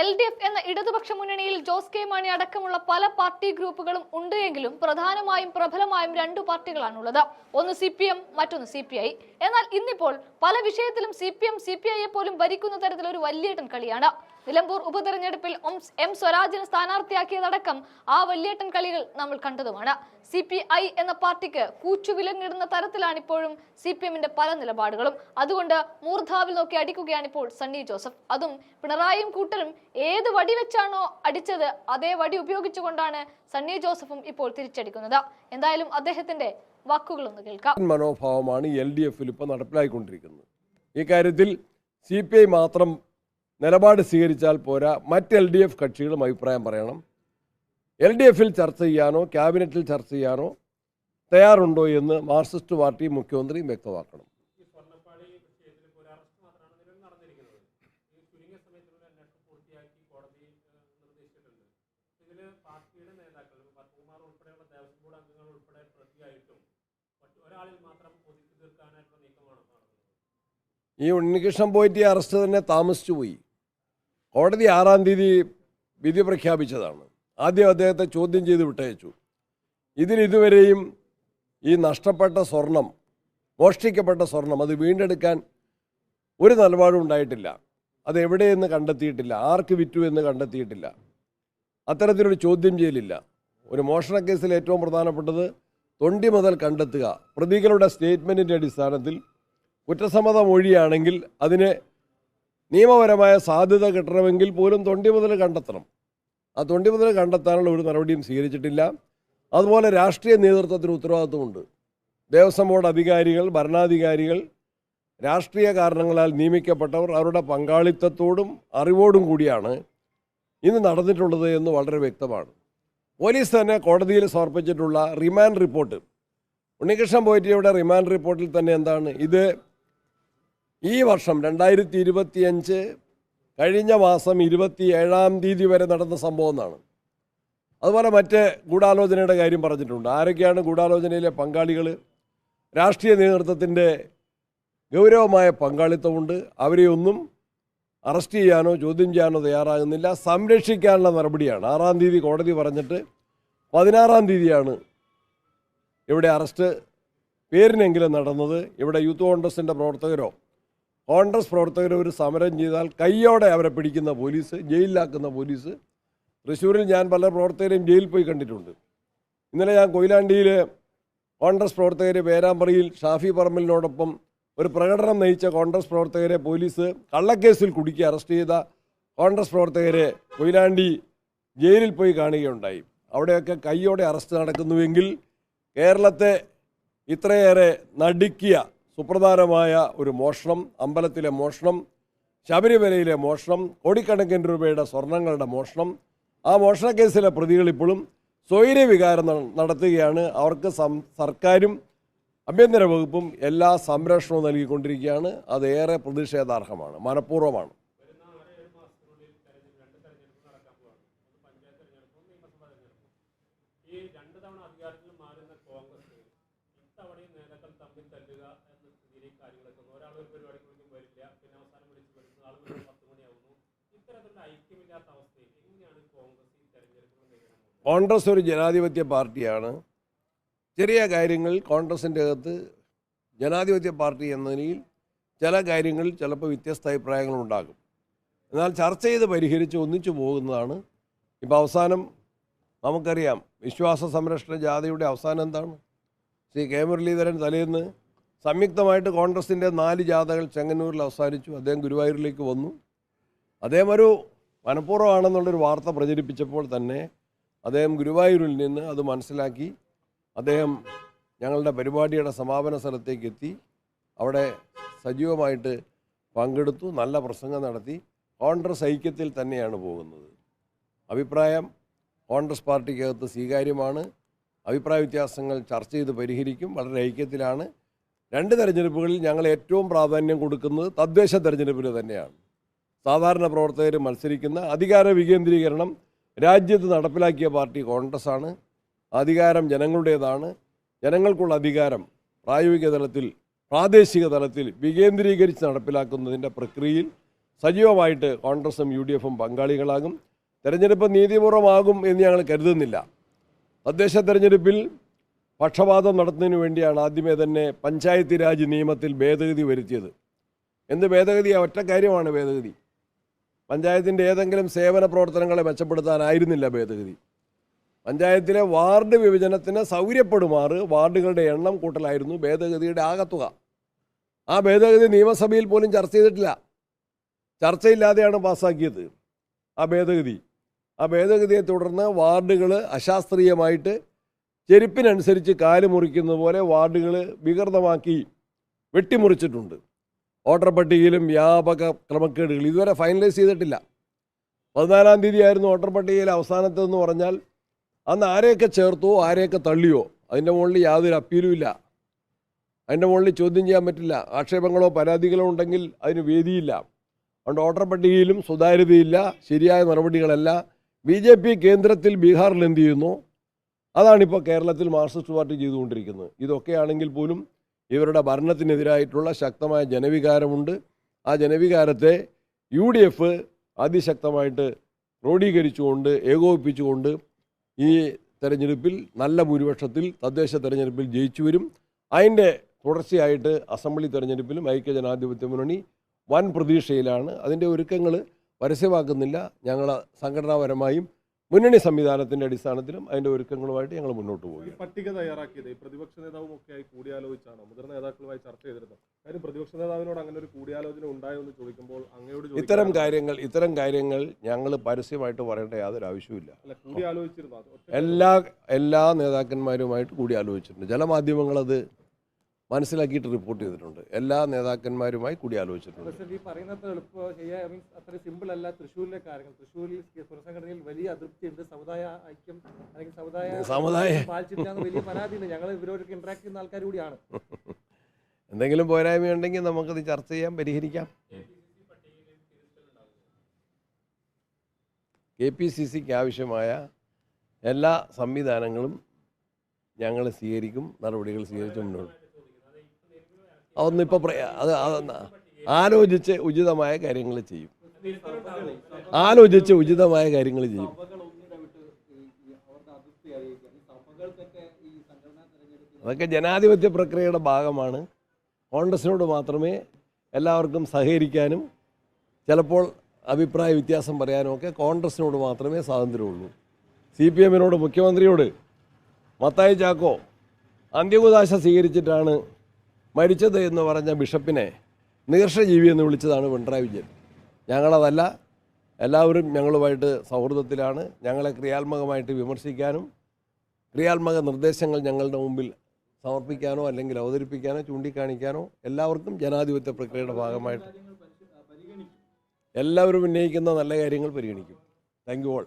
L D F എന്ന ഇടതുപക്ഷ മുന്നണിയിൽ ജോസ് കെ മാണി അടക്കമുള്ള പല പാർട്ടി ഗ്രൂപ്പുകളും ഉണ്ട് എങ്കിലും പ്രധാനമായും പ്രബലമായും രണ്ടു പാർട്ടികളാണുള്ളത്. ഒന്ന് സി പി എം മറ്റൊന്ന് സി പി ഐ. എന്നാൽ ഇന്നിപ്പോൾ പല വിഷയത്തിലും C P M C P ഐയെ പോലും ഭരിക്കുന്ന തരത്തിൽ ഒരു കളിയാണ്. നിലമ്പൂർ ഉപതെരഞ്ഞെടുപ്പിൽ എം സ്വരാജിന് സ്ഥാനാർത്ഥിയാക്കിയതടക്കം ആ വല്യേട്ടൻ കളികൾ നമ്മൾ കണ്ടതുമാണ്. സി പി ഐ എന്ന പാർട്ടിക്ക് കൂച്ചുവിലങ്ങിടുന്ന തരത്തിലാണ് ഇപ്പോഴും സി പി എമ്മിന്റെ പല നിലപാടുകളും. അതുകൊണ്ട് മൂർധാവിൽ നോക്കി അടിക്കുകയാണ് ഇപ്പോൾ സണ്ണി ജോസഫ്. അതും പിണറായിയും കൂട്ടരും ഏത് വടി വെച്ചാണോ അടിച്ചത് അതേ വടി ഉപയോഗിച്ചുകൊണ്ടാണ് സണ്ണി ജോസഫും ഇപ്പോൾ തിരിച്ചടിക്കുന്നത്. എന്തായാലും അദ്ദേഹത്തിന്റെ വാക്കുകളൊന്ന് കേൾക്കാം. മനോഭാവമാണ് എൽ ഡി എഫിൽ ഇപ്പോൾ നടപ്പിലായിക്കൊണ്ടിരിക്കുന്നത്. ഈ കാര്യത്തിൽ സി പി ഐ മാത്രം നിലപാട് സ്വീകരിച്ചാൽ പോരാ. മറ്റ് എൽ ഡി എഫ് കക്ഷികളും അഭിപ്രായം പറയണം. എൽ ഡി എഫിൽ ചർച്ച ചെയ്യാനോ ക്യാബിനറ്റിൽ ചർച്ച ചെയ്യാനോ തയ്യാറുണ്ടോ എന്ന് മാർക്സിസ്റ്റ് പാർട്ടി മുഖ്യമന്ത്രിയും വ്യക്തമാക്കണം. ഈ ഉണ്ണികൃഷ്ണൻ പോയിട്ട് അറസ്റ്റ് തന്നെ താമസിച്ചു പോയി. കോടതി ആറാം തീയതി വിധി പ്രഖ്യാപിച്ചതാണ്. ആദ്യം അദ്ദേഹത്തെ ചോദ്യം ചെയ്ത് വിട്ടയച്ചു. ഇതിലിതുവരെയും ഈ നഷ്ടപ്പെട്ട സ്വർണം മോഷ്ടിക്കപ്പെട്ട സ്വർണം അത് വീണ്ടെടുക്കാൻ ഒരു നിലപാടും ഉണ്ടായിട്ടില്ല. അത് എവിടെയെന്ന് കണ്ടെത്തിയിട്ടില്ല. ആർക്ക് വിറ്റു എന്ന് കണ്ടെത്തിയിട്ടില്ല. അത്തരത്തിലൊരു ചോദ്യം ചെയ്യലില്ല. ഒരു മോഷണ കേസിൽ ഏറ്റവും പ്രധാനപ്പെട്ടത് തൊണ്ടി മുതൽ കണ്ടെത്തുക. പ്രതികളുടെ സ്റ്റേറ്റ്മെന്റിന്റെ അടിസ്ഥാനത്തിൽ കുറ്റസമ്മത ഒഴിയാണെങ്കിൽ അതിന് നിയമപരമായ സാധ്യത കിട്ടണമെങ്കിൽ പോലും തൊണ്ടി മുതൽ കണ്ടെത്തണം. ആ തൊണ്ടി മുതൽ കണ്ടെത്താനുള്ള ഒരു നടപടിയും സ്വീകരിച്ചിട്ടില്ല. അതുപോലെ രാഷ്ട്രീയ നേതൃത്വത്തിന് ഉത്തരവാദിത്വമുണ്ട്. ദേവസ്വം ബോർഡ് അധികാരികൾ ഭരണാധികാരികൾ രാഷ്ട്രീയ കാരണങ്ങളാൽ നിയമിക്കപ്പെട്ടവർ അവരുടെ പങ്കാളിത്തത്തോടും അറിവോടും കൂടിയാണ് ഇന്ന് നടന്നിട്ടുള്ളത് എന്ന് വളരെ വ്യക്തമാണ്. പോലീസ് തന്നെ കോടതിയിൽ സമർപ്പിച്ചിട്ടുള്ള റിമാൻഡ് റിപ്പോർട്ട്. ഉണ്ണികൃഷ്ണൻ പോയിറ്റിയുടെ റിമാൻഡ് റിപ്പോർട്ടിൽ തന്നെ എന്താണ്? ഇത് ഈ വർഷം രണ്ടായിരത്തി ഇരുപത്തിയഞ്ച് കഴിഞ്ഞ മാസം ഇരുപത്തി ഏഴാം തീയതി വരെ നടന്ന സംഭവം എന്നാണ്. അതുപോലെ മറ്റ് ഗൂഢാലോചനയുടെ കാര്യം പറഞ്ഞിട്ടുണ്ട്. ആരൊക്കെയാണ് ഗൂഢാലോചനയിലെ പങ്കാളികൾ രാഷ്ട്രീയ നേതൃത്വത്തിന്റെ ഗൗരവമായ പങ്കാളിത്തമുണ്ട്. അവരെയൊന്നും അറസ്റ്റ് ചെയ്യാനോ ചോദ്യം ചെയ്യാനോ തയ്യാറാകുന്നില്ല. സംരക്ഷിക്കാനുള്ള നടപടിയാണ്. ആറാം തീയതി കോടതി പറഞ്ഞിട്ട് പതിനാറാം തീയതിയാണ് ഇവിടെ അറസ്റ്റ്. പേരിനെങ്കിലും നടന്നത്. ഇവിടെ യൂത്ത് കോൺഗ്രസിന്റെ പ്രവർത്തകരോ കോൺഗ്രസ് പ്രവർത്തകർ ഒരു സമരം ചെയ്താൽ കയ്യോടെ അവരെ പിടിക്കുന്ന പോലീസ് ജയിലിലാക്കുന്ന പോലീസ്. തൃശ്ശൂരിൽ ഞാൻ പല പ്രവർത്തകരെയും ജയിലിൽ പോയി കണ്ടിട്ടുണ്ട്. ഇന്നലെ ഞാൻ കൊയിലാണ്ടിയിൽ കോൺഗ്രസ് പ്രവർത്തകരെ പേരാമ്പ്രയിൽ ഷാഫി പറമ്പലിനോടൊപ്പം ഒരു പ്രകടനം നയിച്ച കോൺഗ്രസ് പ്രവർത്തകരെ പോലീസ് കള്ളക്കേസിൽ കുടുക്കി അറസ്റ്റ് ചെയ്ത കോൺഗ്രസ് പ്രവർത്തകരെ കൊയിലാണ്ടി ജയിലിൽ പോയി കാണുകയുണ്ടായി. അവിടെയൊക്കെ കൈയോടെ അറസ്റ്റ് നടക്കുന്നുവെങ്കിൽ കേരളത്തെ ഇത്രയേറെ നടുക്കിയ സുപ്രധാനമായ ഒരു മോഷണം അമ്പലത്തിലെ മോഷണം ശബരിമലയിലെ മോഷണം കോടിക്കണക്കിന് രൂപയുടെ സ്വർണങ്ങളുടെ മോഷണം. ആ മോഷണ കേസിലെ പ്രതികൾ ഇപ്പോഴും സ്വൈര്യവികാരം നടത്തുകയാണ്. അവർക്ക് സർക്കാരും ആഭ്യന്തര വകുപ്പും എല്ലാ സംരക്ഷണവും നൽകിക്കൊണ്ടിരിക്കുകയാണ്. അത് ഏറെ പ്രതിഷേധാർഹമാണ് മനഃപൂർവമാണ്. കോൺഗ്രസ് ഒരു ജനാധിപത്യ പാർട്ടിയാണ്. ചെറിയ കാര്യങ്ങളിൽ കോൺഗ്രസിന്റെ അകത്ത് ജനാധിപത്യ പാർട്ടി എന്ന നിലയിൽ ചില കാര്യങ്ങളിൽ ചിലപ്പോൾ വ്യത്യസ്ത അഭിപ്രായങ്ങൾ ഉണ്ടാകും. എന്നാൽ ചർച്ച ചെയ്ത് പരിഹരിച്ച് ഒന്നിച്ചു പോകുന്നതാണ്. ഇപ്പോൾ അവസാനം നമുക്കറിയാം വിശ്വാസ സംരക്ഷണ ജാഥയുടെ അവസാനം എന്താണ്? ശ്രീ കെ മുരളീധരൻ തലേന്ന് സംയുക്തമായിട്ട് കോൺഗ്രസിന്റെ നാല് ജാഥകൾ ചെങ്ങന്നൂരിൽ അവസാനിച്ചു. അദ്ദേഹം ഗുരുവായൂരിലേക്ക് വന്നു. അദ്ദേഹം ഒരു മനഃപൂർവമാണെന്നുള്ളൊരു വാർത്ത പ്രചരിപ്പിച്ചപ്പോൾ തന്നെ അദ്ദേഹം ഗുരുവായൂരിൽ നിന്ന് അത് മനസ്സിലാക്കി. അദ്ദേഹം ഞങ്ങളുടെ പരിപാടിയുടെ സമാപന സ്ഥലത്തേക്ക് എത്തി അവിടെ സജീവമായിട്ട് പങ്കെടുത്തു നല്ല പ്രസംഗം നടത്തി. കോൺഗ്രസ് ഐക്യത്തിൽ തന്നെയാണ് പോകുന്നത്. അഭിപ്രായം കോൺഗ്രസ് പാർട്ടിക്കകത്ത് സ്വീകാര്യമാണ്. അഭിപ്രായ വ്യത്യാസങ്ങൾ ചർച്ച ചെയ്ത് പരിഹരിക്കും. വളരെ ഐക്യത്തിലാണ്. രണ്ട് തെരഞ്ഞെടുപ്പുകളിൽ ഞങ്ങൾ ഏറ്റവും പ്രാധാന്യം കൊടുക്കുന്നത് തദ്ദേശ തെരഞ്ഞെടുപ്പിന് തന്നെയാണ്. സാധാരണ പ്രവർത്തകർ മത്സരിക്കുന്ന അധികാര വികേന്ദ്രീകരണം രാജ്യത്ത് നടപ്പിലാക്കിയ പാർട്ടി കോൺഗ്രസ്സാണ്. അധികാരം ജനങ്ങളുടേതാണ്. ജനങ്ങൾക്കുള്ള അധികാരം പ്രായോഗിക തലത്തിൽ പ്രാദേശിക തലത്തിൽ വികേന്ദ്രീകരിച്ച് നടപ്പിലാക്കുന്നതിന്റെ പ്രക്രിയയിൽ സജീവമായിട്ട് കോൺഗ്രസും യു ഡി എഫും പങ്കാളികളാകും. തെരഞ്ഞെടുപ്പ് നീതിപൂർവമാകും എന്ന് ഞങ്ങൾ കരുതുന്നില്ല. തദ്ദേശ തെരഞ്ഞെടുപ്പിൽ പക്ഷപാതം നടത്തുന്നതിന് വേണ്ടിയാണ് ആദ്യമേ തന്നെ പഞ്ചായത്ത് രാജ് നിയമത്തിൽ ഭേദഗതി വരുത്തിയത്. എന്ത് ഭേദഗതി ഒറ്റ കാര്യമാണ് ഭേദഗതി. പഞ്ചായത്തിന്റെ ഏതെങ്കിലും സേവന പ്രവർത്തനങ്ങളെ മെച്ചപ്പെടുത്താനായിരുന്നില്ല ഭേദഗതി. പഞ്ചായത്തിലെ വാർഡ് വിഭജനത്തിന് സൗകര്യപ്പെടുമാറ് വാർഡുകളുടെ എണ്ണം കൂട്ടലായിരുന്നു ഭേദഗതിയുടെ ആകത്തുക. ആ ഭേദഗതി നിയമസഭയിൽ പോലും ചർച്ച ചെയ്തിട്ടില്ല. ചർച്ചയില്ലാതെയാണ് പാസ്സാക്കിയത് ആ ഭേദഗതി. ആ ഭേദഗതിയെ തുടർന്ന് വാർഡുകൾ അശാസ്ത്രീയമായിട്ട് ചെരുപ്പിനനുസരിച്ച് കാൽ മുറിക്കുന്നത് പോലെ വാർഡുകൾ വികൃതമാക്കി വെട്ടിമുറിച്ചിട്ടുണ്ട്. വോട്ടർ പട്ടികയിലും വ്യാപക ക്രമക്കേടുകൾ ഇതുവരെ ഫൈനലൈസ് ചെയ്തിട്ടില്ല. പതിനാലാം തീയതി ആയിരുന്നു വോട്ടർ പട്ടികയിലെ അവസാനത്തെന്ന് പറഞ്ഞാൽ അന്ന് ആരെയൊക്കെ ചേർത്തോ ആരെയൊക്കെ തള്ളിയോ അതിന്റെ മുകളിൽ യാതൊരു അപ്പീലും ഇല്ല. അതിന്റെ മുകളിൽ ചോദ്യം ചെയ്യാൻ പറ്റില്ല. ആക്ഷേപങ്ങളോ പരാതികളോ ഉണ്ടെങ്കിൽ അതിന് വേദിയില്ല. അതുകൊണ്ട് വോട്ടർ പട്ടികയിലും സുതാര്യതയില്ല ശരിയായ നടപടികളല്ല. ബി ജെ പി കേന്ദ്രത്തിൽ ബീഹാറിൽ എന്ത് ചെയ്യുന്നു? അതാണിപ്പോൾ കേരളത്തിൽ മാർക്സിസ്റ്റ് പാർട്ടി ചെയ്തുകൊണ്ടിരിക്കുന്നത്. ഇതൊക്കെയാണെങ്കിൽ പോലും ഇവരുടെ ഭരണത്തിനെതിരായിട്ടുള്ള ശക്തമായ ജനവികാരമുണ്ട്. ആ ജനവികാരത്തെ യു ഡി എഫ് അതിശക്തമായിട്ട് ക്രോഡീകരിച്ചുകൊണ്ട് ഏകോപിപ്പിച്ചുകൊണ്ട് ഈ തെരഞ്ഞെടുപ്പിൽ നല്ല ഭൂരിപക്ഷത്തിൽ തദ്ദേശ തെരഞ്ഞെടുപ്പിൽ ജയിച്ചു വരും. അതിന്റെ തുടർച്ചയായിട്ട് അസംബ്ലി തെരഞ്ഞെടുപ്പിലും ഐക്യജനാധിപത്യ മുന്നണി വൻ പ്രതീക്ഷയിലാണ്. അതിന്റെ ഒരുക്കങ്ങൾ പരസ്യമാക്കുന്നില്ല. ഞങ്ങൾ സംഘടനാപരമായും മുന്നണി സംവിധാനത്തിന്റെ അടിസ്ഥാനത്തിലും അതിന്റെ ഒരുക്കങ്ങളുമായിട്ട് ഞങ്ങൾ മുന്നോട്ട് പോകും പട്ടിക തയ്യാറാക്കിയത്. പ്രതിപക്ഷ നേതാവും ഒക്കെ ആയി കൂടിയാലോചിച്ചാണോ? മുതിർന്ന നേതാക്കളുമായി ചർച്ച ചെയ്തിരുന്നത് കാര്യം പ്രതിപക്ഷ നേതാവിനോട് അങ്ങനെ ഒരു കൂടിയാലോചന ഉണ്ടായോ എന്ന് ചോദിക്കുമ്പോൾ അങ്ങയോട് ഇത്തരം കാര്യങ്ങൾ ഇത്തരം കാര്യങ്ങൾ ഞങ്ങൾ പരസ്യമായിട്ട് പറയേണ്ട യാതൊരു ആവശ്യവുമില്ല. അല്ല കൂടിയാലോചിച്ചിരുന്നു? അത് എല്ലാ എല്ലാ നേതാക്കന്മാരുമായിട്ട് കൂടി ആലോചിച്ചിട്ടുണ്ട് ജനമാധ്യമങ്ങളത് മനസ്സിലാക്കിയിട്ട് റിപ്പോർട്ട് ചെയ്തിട്ടുണ്ട്. എല്ലാ നേതാക്കന്മാരുമായി കൂടി ആലോചിച്ചിട്ടുണ്ട് പ്രസിഡന്റ് ഈ പറയുന്നത് എളുപ്പം ചെയ്യാൻ മീൻസ് അത്ര സിമ്പിൾ അല്ല തൃശ്ശൂരിലെ കാര്യങ്ങൾ. തൃശ്ശൂരിൽ പുനഃസംഘടനയിൽ വലിയ അതൃപ്തിയുണ്ട് സമുദായ ഐക്യം അല്ലെങ്കിൽ സമുദായ സമുദായ- പാലിച്ചിട്ടില്ല വലിയ പരാതിയുണ്ട്. ഞങ്ങൾ ഇവരോടൊക്കെ ഇന്ററാക്ട് ചെയ്യുന്ന ആൾക്കാർ കൂടിയാണ്. എന്തെങ്കിലും പോരായ്മയുണ്ടെങ്കിൽ നമുക്കത് ചർച്ച ചെയ്യാം പരിഹരിക്കാം. കെ പി സി സിക്ക് ആവശ്യമായ എല്ലാ സംവിധാനങ്ങളും ഞങ്ങൾ സ്വീകരിക്കും നടപടികൾ സ്വീകരിച്ചു മുന്നോട്ട് ഇപ്പൊ അത് ആലോചിച്ച് ഉചിതമായ കാര്യങ്ങൾ ചെയ്യും. ആലോചിച്ച് ഉചിതമായ കാര്യങ്ങൾ ചെയ്യും. അതൊക്കെ ജനാധിപത്യ പ്രക്രിയയുടെ ഭാഗമാണ്. കോൺഗ്രസിനോട് മാത്രമേ എല്ലാവർക്കും സഹകരിക്കാനും ചിലപ്പോൾ അഭിപ്രായ വ്യത്യാസം പറയാനും ഒക്കെ കോൺഗ്രസിനോട് മാത്രമേ സ്വാതന്ത്ര്യമുള്ളൂ. സി പി എമ്മിനോട് മുഖ്യമന്ത്രിയോട് മത്തായി ചാക്കോ അന്ത്യകുദാശ സ്വീകരിച്ചിട്ടാണ് മരിച്ചത് എന്ന് പറഞ്ഞ ബിഷപ്പിനെ നീർഷജീവി എന്ന് വിളിച്ചതാണ് പിണറായി വിജയൻ. ഞങ്ങളതല്ല എല്ലാവരും ഞങ്ങളുമായിട്ട് സൗഹൃദത്തിലാണ്. ഞങ്ങളെ ക്രിയാത്മകമായിട്ട് വിമർശിക്കാനും ക്രിയാത്മക നിർദ്ദേശങ്ങൾ ഞങ്ങളുടെ മുമ്പിൽ സമർപ്പിക്കാനോ അല്ലെങ്കിൽ അവതരിപ്പിക്കാനോ ചൂണ്ടിക്കാണിക്കാനോ എല്ലാവർക്കും ജനാധിപത്യ പ്രക്രിയയുടെ ഭാഗമായിട്ട്. എല്ലാവരും ഉന്നയിക്കുന്ന നല്ല കാര്യങ്ങൾ പരിഗണിക്കും. Thank you all